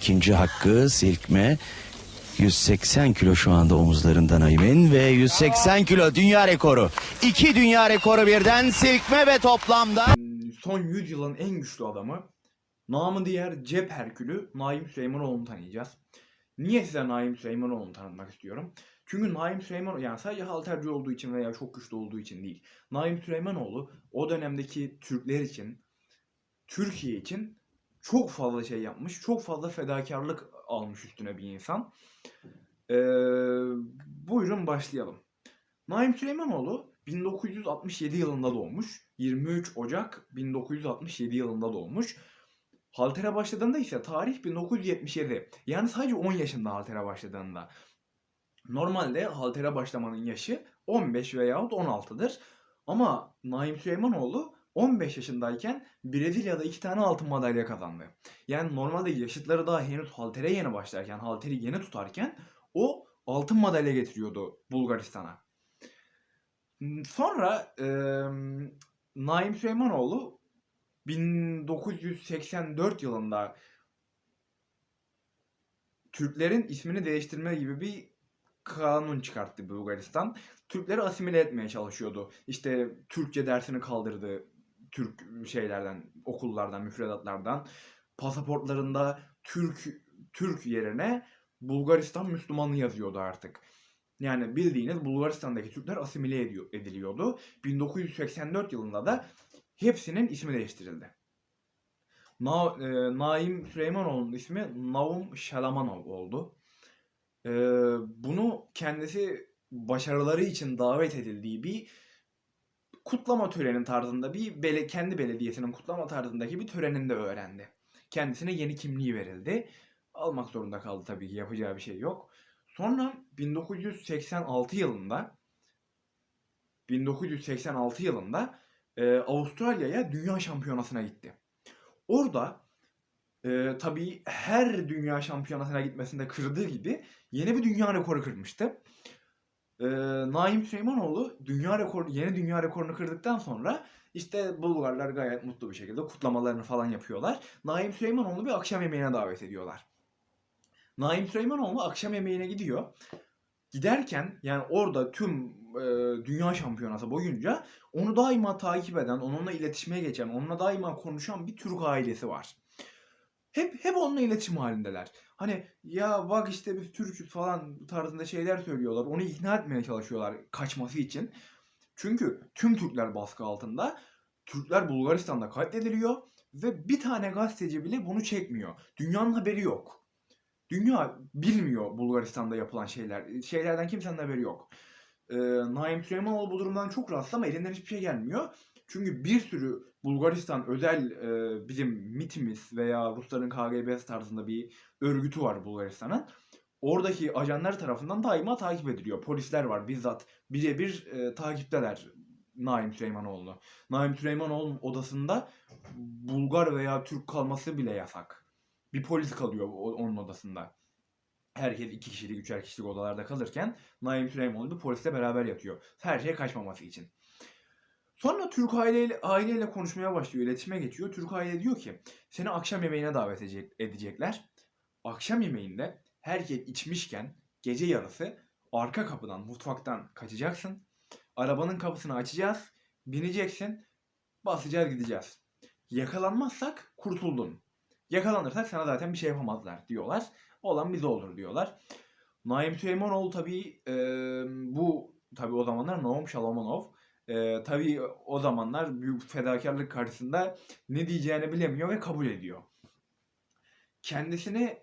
ikinci hakkı silkme. 180 kilo şu anda omuzlarından Aymen ve 180 kilo dünya rekoru. İki dünya rekoru birden silkme ve toplamda. son 100 yılın en güçlü adamı namı diğer cep herkülü Naim Süleymanoğlu'nu tanıyacağız. Niye size Naim Süleymanoğlu'nu tanıtmak istiyorum? Çünkü Naim Süleymanoğlu yani sadece halterci olduğu için veya çok güçlü olduğu için değil. Naim Süleymanoğlu o dönemdeki Türkler için, Türkiye için çok fazla şey yapmış, çok fazla fedakarlık almış üstüne bir insan. Ee, buyurun başlayalım. Naim Süleymanoğlu 1967 yılında doğmuş. 23 Ocak 1967 yılında doğmuş. Halter'e başladığında ise tarih 1977. Yani sadece 10 yaşında halter'e başladığında. Normalde halter'e başlamanın yaşı 15 veyahut 16'dır. Ama Naim Süleymanoğlu 15 yaşındayken Brezilya'da iki tane altın madalya kazandı. Yani normalde yaşıtları daha henüz haltere yeni başlarken, halteri yeni tutarken o altın madalya getiriyordu Bulgaristan'a. Sonra e, Naim Süleymanoğlu 1984 yılında Türklerin ismini değiştirme gibi bir kanun çıkarttı Bulgaristan. Türkleri asimile etmeye çalışıyordu. İşte Türkçe dersini kaldırdı Türk şeylerden, okullardan, müfredatlardan. Pasaportlarında Türk Türk yerine Bulgaristan Müslümanlığı yazıyordu artık. Yani bildiğiniz Bulgaristan'daki Türkler asimile ediyor, ediliyordu. 1984 yılında da hepsinin ismi değiştirildi. Na, e, Naim Süleymanoğlu'nun ismi Naum Şalamanov oldu. E, bunu kendisi başarıları için davet edildiği bir kutlama töreni tarzında bir bele, kendi belediyesinin kutlama tarzındaki bir töreninde öğrendi. Kendisine yeni kimliği verildi. Almak zorunda kaldı tabii ki yapacağı bir şey yok. Sonra 1986 yılında 1986 yılında e, Avustralya'ya dünya şampiyonasına gitti. Orada e, tabii her dünya şampiyonasına gitmesinde kırdığı gibi yeni bir dünya rekoru kırmıştı. E, Naim Süleymanoğlu dünya rekoru, yeni dünya rekorunu kırdıktan sonra işte Bulgarlar gayet mutlu bir şekilde kutlamalarını falan yapıyorlar. Naim Süleymanoğlu bir akşam yemeğine davet ediyorlar. Naim Süleymanoğlu akşam yemeğine gidiyor. Giderken yani orada tüm e, dünya şampiyonası boyunca onu daima takip eden, onunla iletişime geçen, onunla daima konuşan bir Türk ailesi var. Hep hep onunla iletişim halindeler. Hani ya bak işte biz Türk'üz falan tarzında şeyler söylüyorlar. Onu ikna etmeye çalışıyorlar kaçması için. Çünkü tüm Türkler baskı altında. Türkler Bulgaristan'da katlediliyor ve bir tane gazeteci bile bunu çekmiyor. Dünyanın haberi yok. Dünya bilmiyor Bulgaristan'da yapılan şeyler. Şeylerden kimsenin haberi yok. Ee, Naim Süleymanoğlu bu durumdan çok rahatsız ama elinden hiçbir şey gelmiyor. Çünkü bir sürü Bulgaristan özel e, bizim MIT'imiz veya Rusların KGB'si tarzında bir örgütü var Bulgaristan'ın. Oradaki ajanlar tarafından daima takip ediliyor. Polisler var bizzat birebir e, takipteler Naim Süleymanoğlu'nu. Naim Süleymanoğlu'nun odasında Bulgar veya Türk kalması bile yasak. Bir polis kalıyor onun odasında. Herkes iki kişilik, üçer kişilik odalarda kalırken Naim Süleymanoğlu bir polisle beraber yatıyor. Her şeye kaçmaması için. Sonra Türk aileyle, aileyle konuşmaya başlıyor, iletişime geçiyor. Türk aile diyor ki seni akşam yemeğine davet edecek, edecekler. Akşam yemeğinde herkes içmişken gece yarısı arka kapıdan, mutfaktan kaçacaksın. Arabanın kapısını açacağız, bineceksin, basacağız gideceğiz. Yakalanmazsak kurtuldun. Yakalanırsak sana zaten bir şey yapamazlar diyorlar. Olan bize olur diyorlar. Naim Süleymanoğlu tabii e, bu tabii o zamanlar Naum Şalamanov e, tabii o zamanlar büyük fedakarlık karşısında ne diyeceğini bilemiyor ve kabul ediyor. Kendisine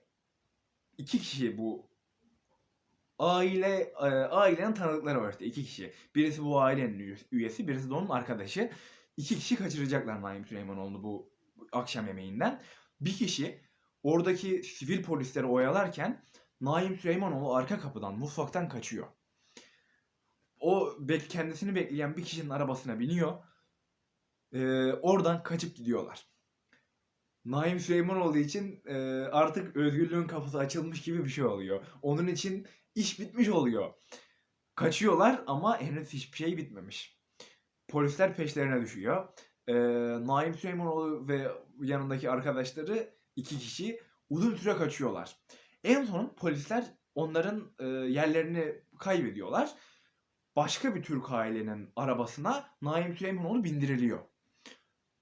iki kişi bu aile e, ailenin tanıdıkları var işte iki kişi. Birisi bu ailenin üye- üyesi, birisi de onun arkadaşı. İki kişi kaçıracaklar Naim Süleymanoğlu bu akşam yemeğinden. Bir kişi oradaki sivil polisleri oyalarken Naim Süleymanoğlu arka kapıdan, mutfaktan kaçıyor. O bek kendisini bekleyen bir kişinin arabasına biniyor. Ee, oradan kaçıp gidiyorlar. Naim Süleymanoğlu için e, artık özgürlüğün kapısı açılmış gibi bir şey oluyor. Onun için iş bitmiş oluyor. Kaçıyorlar ama henüz hiçbir şey bitmemiş. Polisler peşlerine düşüyor. Ee, Naim Süleymanoğlu ve yanındaki arkadaşları iki kişi Uzun süre kaçıyorlar. En son polisler onların e, yerlerini kaybediyorlar. Başka bir Türk ailenin arabasına Naim Süleymanoğlu bindiriliyor.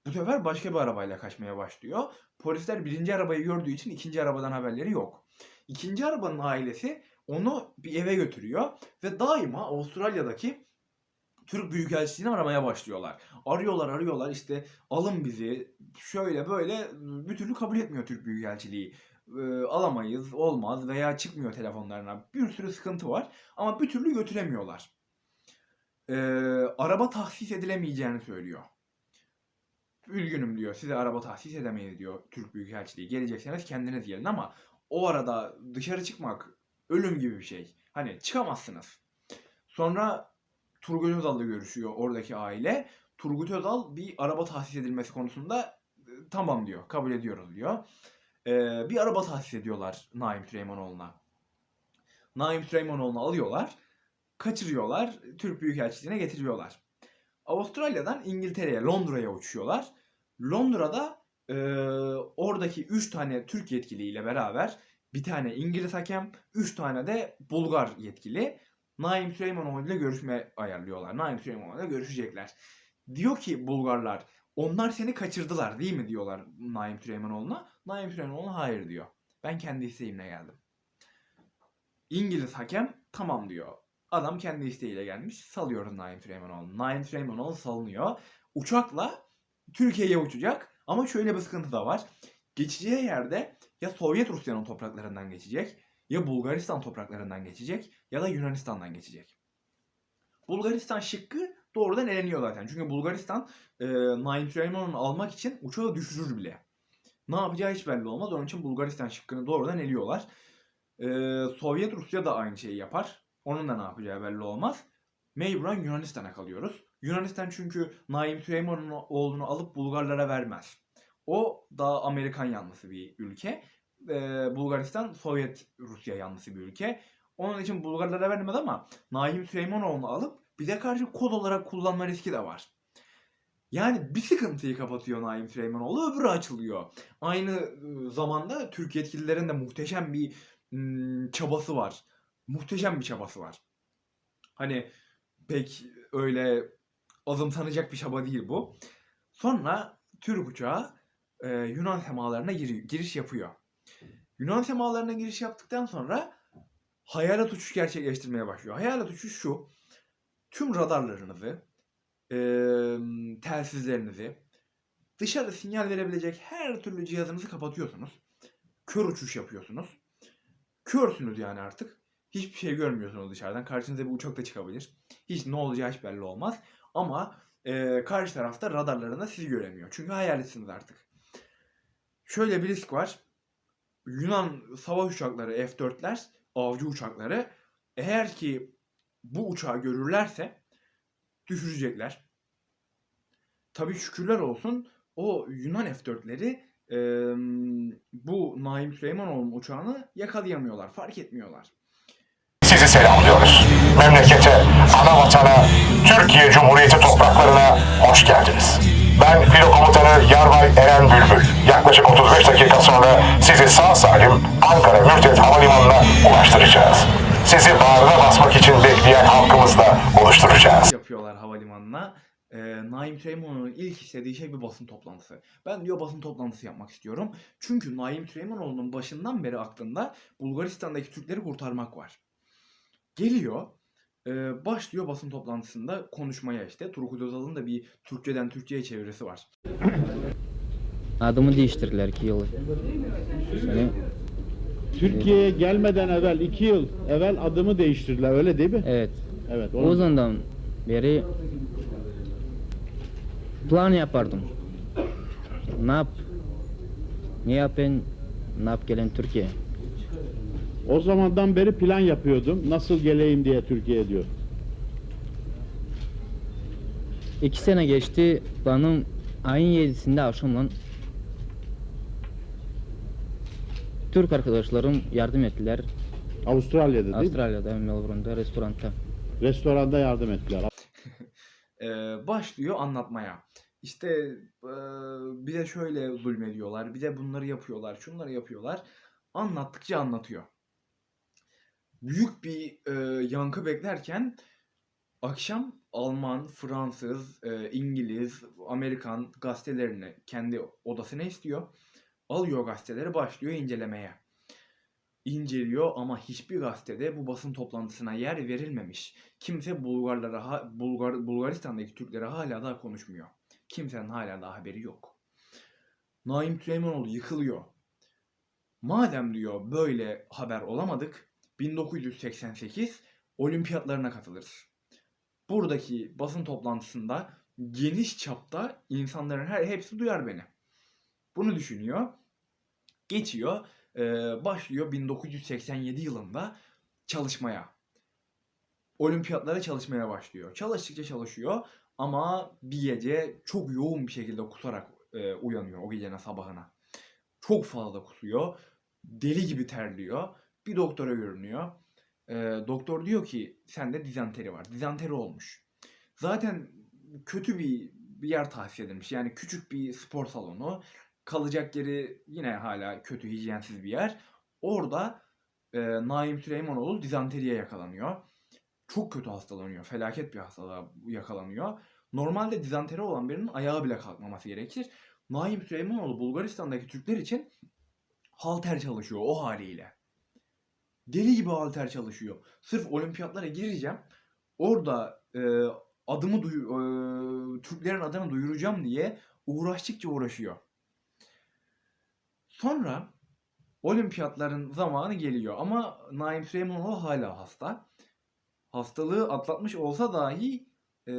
Bu sefer başka bir arabayla kaçmaya başlıyor. Polisler birinci arabayı gördüğü için ikinci arabadan haberleri yok. İkinci arabanın ailesi onu bir eve götürüyor ve daima Avustralya'daki Türk Büyükelçiliğini aramaya başlıyorlar. Arıyorlar arıyorlar işte alın bizi şöyle böyle bir türlü kabul etmiyor Türk Büyükelçiliği. Ee, alamayız olmaz veya çıkmıyor telefonlarına bir sürü sıkıntı var ama bir türlü götüremiyorlar. Ee, araba tahsis edilemeyeceğini söylüyor. Üzgünüm diyor size araba tahsis edemeyiz diyor Türk Büyükelçiliği. Gelecekseniz kendiniz gelin ama o arada dışarı çıkmak ölüm gibi bir şey. Hani çıkamazsınız. Sonra Turgut Özal'la görüşüyor oradaki aile. Turgut Özal bir araba tahsis edilmesi konusunda e, tamam diyor, kabul ediyoruz diyor. Ee, bir araba tahsis ediyorlar Naim Süleymanoğlu'na. Naim Süleymanoğlu'nu alıyorlar, kaçırıyorlar, Türk Büyükelçiliğine getiriyorlar. Avustralya'dan İngiltere'ye, Londra'ya uçuyorlar. Londra'da e, oradaki 3 tane Türk yetkiliyle beraber bir tane İngiliz hakem, 3 tane de Bulgar yetkili Naim Süleymanoğlu ile görüşme ayarlıyorlar. Naim Süleymanoğlu ile görüşecekler. Diyor ki Bulgarlar, onlar seni kaçırdılar değil mi diyorlar Naim Süleymanoğlu'na. Naim Süleymanoğlu hayır diyor. Ben kendi isteğimle geldim. İngiliz hakem tamam diyor. Adam kendi isteğiyle gelmiş. Salıyoruz Naim Süleymanoğlu. Naim Süleymanoğlu salınıyor. Uçakla Türkiye'ye uçacak. Ama şöyle bir sıkıntı da var. Geçeceği yerde ya Sovyet Rusya'nın topraklarından geçecek ya Bulgaristan topraklarından geçecek ya da Yunanistan'dan geçecek. Bulgaristan şıkkı doğrudan eleniyor zaten. Çünkü Bulgaristan e, Naim Süleymanoğlu'nu almak için uçağı düşürür bile. Ne yapacağı hiç belli olmaz. Onun için Bulgaristan şıkkını doğrudan eliyorlar. E, Sovyet Rusya da aynı şeyi yapar. Onun da ne yapacağı belli olmaz. Mecburen Yunanistan'a kalıyoruz. Yunanistan çünkü Naim Süleymanoğlu'nu alıp Bulgarlara vermez. O daha Amerikan yanlısı bir ülke. Ee, Bulgaristan Sovyet Rusya yanlısı bir ülke. Onun için Bulgarlara vermedi ama Naim Süleymanoğlu'nu alıp bize karşı kod olarak kullanma riski de var. Yani bir sıkıntıyı kapatıyor Naim Süleymanoğlu öbürü açılıyor. Aynı e, zamanda Türk yetkililerin de muhteşem bir çabası var. Muhteşem bir çabası var. Hani pek öyle azımsanacak bir çaba değil bu. Sonra Türk uçağı e, Yunan semalarına giriyor, giriş yapıyor. Yunan semalarına giriş yaptıktan sonra hayalet uçuş gerçekleştirmeye başlıyor. Hayalet uçuş şu. Tüm radarlarınızı, e, telsizlerinizi, dışarı sinyal verebilecek her türlü cihazınızı kapatıyorsunuz. Kör uçuş yapıyorsunuz. Körsünüz yani artık. Hiçbir şey görmüyorsunuz dışarıdan. Karşınıza bir uçak da çıkabilir. Hiç ne olacağı hiç belli olmaz. Ama e, karşı tarafta radarlarında sizi göremiyor. Çünkü hayaletsiniz artık. Şöyle bir risk var. Yunan savaş uçakları F-4'ler, avcı uçakları eğer ki bu uçağı görürlerse düşürecekler. Tabii şükürler olsun o Yunan F-4'leri e, bu Naim Süleymanoğlu'nun uçağını yakalayamıyorlar, fark etmiyorlar. Sizi selamlıyoruz. Memlekete, ana vatana, Türkiye Cumhuriyeti topraklarına hoş geldiniz. Ben filo komutanı Yarbay Eren Bülbül. Yaklaşık 35 dakika sonra sizi sağ salim Ankara Mürtet Havalimanı'na ulaştıracağız. Sizi bağrına basmak için bekleyen halkımızla buluşturacağız. yapıyorlar havalimanına. Ee, Naim Süleymanoğlu'nun ilk istediği şey bir basın toplantısı. Ben diyor basın toplantısı yapmak istiyorum. Çünkü Naim Süleymanoğlu'nun başından beri aklında Bulgaristan'daki Türkleri kurtarmak var. Geliyor, e, başlıyor basın toplantısında konuşmaya işte. Turgut Özal'ın da bir Türkçeden Türkçe'ye çevirisi var. Adımı değiştirdiler iki yıl. Yani, Türkiye'ye gelmeden evvel iki yıl evvel adımı değiştirdiler öyle değil mi? evet. Evet. O onu- zamandan beri plan yapardım. Ne yap? Ne yapayım? Ne yap gelin Türkiye? O zamandan beri plan yapıyordum. Nasıl geleyim diye Türkiye'ye diyor. İki sene geçti. Benim ayın yedisinde akşamdan Türk arkadaşlarım yardım ettiler. Avustralya'da değil mi? Avustralya'da, Melbourne'da, restoranda. Restoranda yardım ettiler. Ee, başlıyor anlatmaya. işte e, bir de şöyle zulmediyorlar, bir de bunları yapıyorlar, şunları yapıyorlar. Anlattıkça anlatıyor. Büyük bir e, yankı beklerken akşam Alman, Fransız, e, İngiliz, Amerikan gazetelerini kendi odasına istiyor. Alıyor gazeteleri başlıyor incelemeye. İnceliyor ama hiçbir gazetede bu basın toplantısına yer verilmemiş. Kimse Bulgarlara, Bulgar, Bulgaristan'daki Türklere hala daha konuşmuyor. Kimsenin hala daha haberi yok. Naim Süleymanoğlu yıkılıyor. Madem diyor böyle haber olamadık, 1988 olimpiyatlarına katılırız. Buradaki basın toplantısında geniş çapta insanların her hepsi duyar beni. Bunu düşünüyor. Geçiyor. eee, başlıyor 1987 yılında çalışmaya. Olimpiyatlara çalışmaya başlıyor. Çalıştıkça çalışıyor ama bir gece çok yoğun bir şekilde kusarak eee, uyanıyor o gecenin sabahına. Çok fazla kusuyor. Deli gibi terliyor. Bir doktora görünüyor. Eee, doktor diyor ki sende dizanteri var. Dizanteri olmuş. Zaten kötü bir, bir yer tavsiye edilmiş. Yani küçük bir spor salonu. Kalacak yeri yine hala kötü, hijyensiz bir yer. Orada e, Naim Süleymanoğlu dizanteriye yakalanıyor. Çok kötü hastalanıyor. Felaket bir hastalığa yakalanıyor. Normalde dizanteri olan birinin ayağı bile kalkmaması gerekir. Naim Süleymanoğlu Bulgaristan'daki Türkler için halter çalışıyor o haliyle. Deli gibi halter çalışıyor. Sırf olimpiyatlara gireceğim. Orada e, adımı duyu, e, Türklerin adını duyuracağım diye uğraştıkça uğraşıyor. Sonra olimpiyatların zamanı geliyor ama Naim Süleymanoğlu hala hasta. Hastalığı atlatmış olsa dahi e,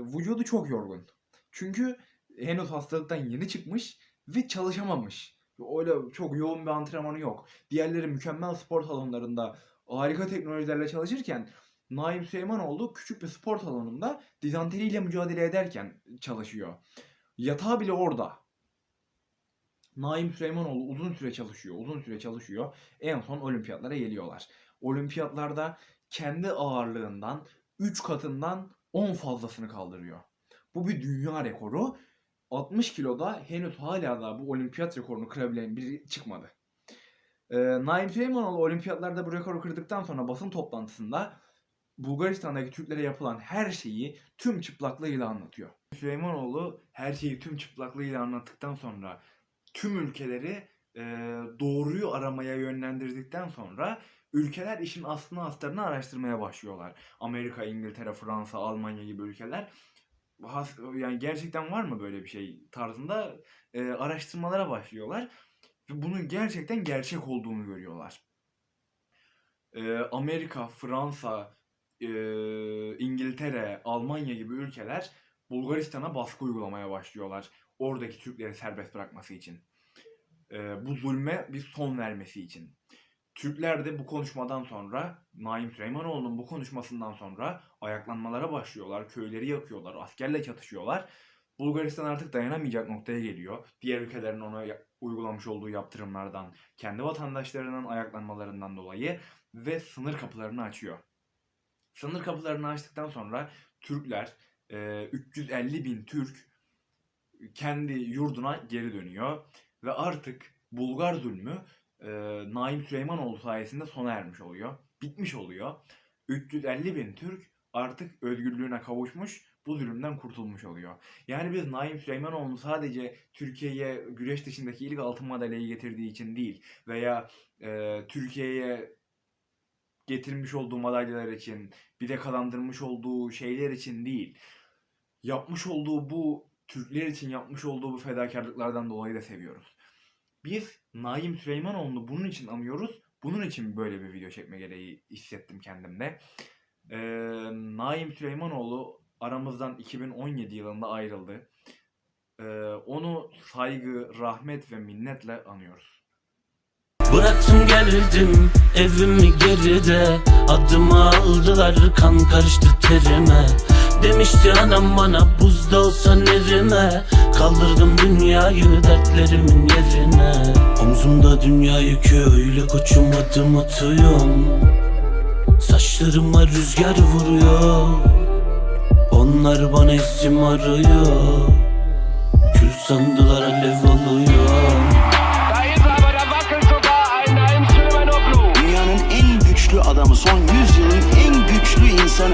vücudu çok yorgun. Çünkü henüz hastalıktan yeni çıkmış ve çalışamamış. Öyle çok yoğun bir antrenmanı yok. Diğerleri mükemmel spor salonlarında harika teknolojilerle çalışırken Naim Süleymanoğlu küçük bir spor salonunda dizanteriyle mücadele ederken çalışıyor. Yatağı bile orada. Naim Süleymanoğlu uzun süre çalışıyor, uzun süre çalışıyor. En son olimpiyatlara geliyorlar. Olimpiyatlarda kendi ağırlığından 3 katından 10 fazlasını kaldırıyor. Bu bir dünya rekoru. 60 kiloda henüz hala da bu olimpiyat rekorunu kırabilen biri çıkmadı. Ee, Naim Süleymanoğlu olimpiyatlarda bu rekoru kırdıktan sonra basın toplantısında Bulgaristan'daki Türklere yapılan her şeyi tüm çıplaklığıyla anlatıyor. Süleymanoğlu her şeyi tüm çıplaklığıyla anlattıktan sonra tüm ülkeleri e, doğruyu aramaya yönlendirdikten sonra ülkeler işin aslını astarını araştırmaya başlıyorlar. Amerika, İngiltere, Fransa, Almanya gibi ülkeler yani gerçekten var mı böyle bir şey tarzında e, araştırmalara başlıyorlar ve bunun gerçekten gerçek olduğunu görüyorlar. E, Amerika, Fransa, e, İngiltere, Almanya gibi ülkeler Bulgaristan'a baskı uygulamaya başlıyorlar. Oradaki Türkleri serbest bırakması için. E, bu zulme bir son vermesi için. Türkler de bu konuşmadan sonra, Naim Süleymanoğlu'nun bu konuşmasından sonra ayaklanmalara başlıyorlar. Köyleri yakıyorlar, askerle çatışıyorlar. Bulgaristan artık dayanamayacak noktaya geliyor. Diğer ülkelerin ona uygulamış olduğu yaptırımlardan, kendi vatandaşlarının ayaklanmalarından dolayı ve sınır kapılarını açıyor. Sınır kapılarını açtıktan sonra Türkler, e, 350 bin Türk kendi yurduna geri dönüyor. Ve artık Bulgar zulmü e, Naim Süleymanoğlu sayesinde sona ermiş oluyor. Bitmiş oluyor. 350 bin Türk artık özgürlüğüne kavuşmuş, bu zulümden kurtulmuş oluyor. Yani biz Naim Süleymanoğlu'nu sadece Türkiye'ye güreş dışındaki ilk altın madalyayı getirdiği için değil veya e, Türkiye'ye getirmiş olduğu madalyalar için, bir de kazandırmış olduğu şeyler için değil. Yapmış olduğu bu Türkler için yapmış olduğu bu fedakarlıklardan dolayı da seviyoruz. Biz Naim Süleymanoğlu'nu bunun için anıyoruz. Bunun için böyle bir video çekme gereği hissettim kendimde. Ee, Naim Süleymanoğlu aramızdan 2017 yılında ayrıldı. Ee, onu saygı, rahmet ve minnetle anıyoruz. Bıraktım geldim evimi geride Adımı aldılar kan karıştı terime Demişti anam bana buzda olsan erime Kaldırdım dünyayı dertlerimin yerine. Omzumda dünya yükü öyle koçum adım atıyorum. Saçlarıma rüzgar vuruyor. Onlar bana isim arıyor. Sandılar alev Silvanoglu. Dünyanın en güçlü adamı, son 100 yılın en güçlü insanı.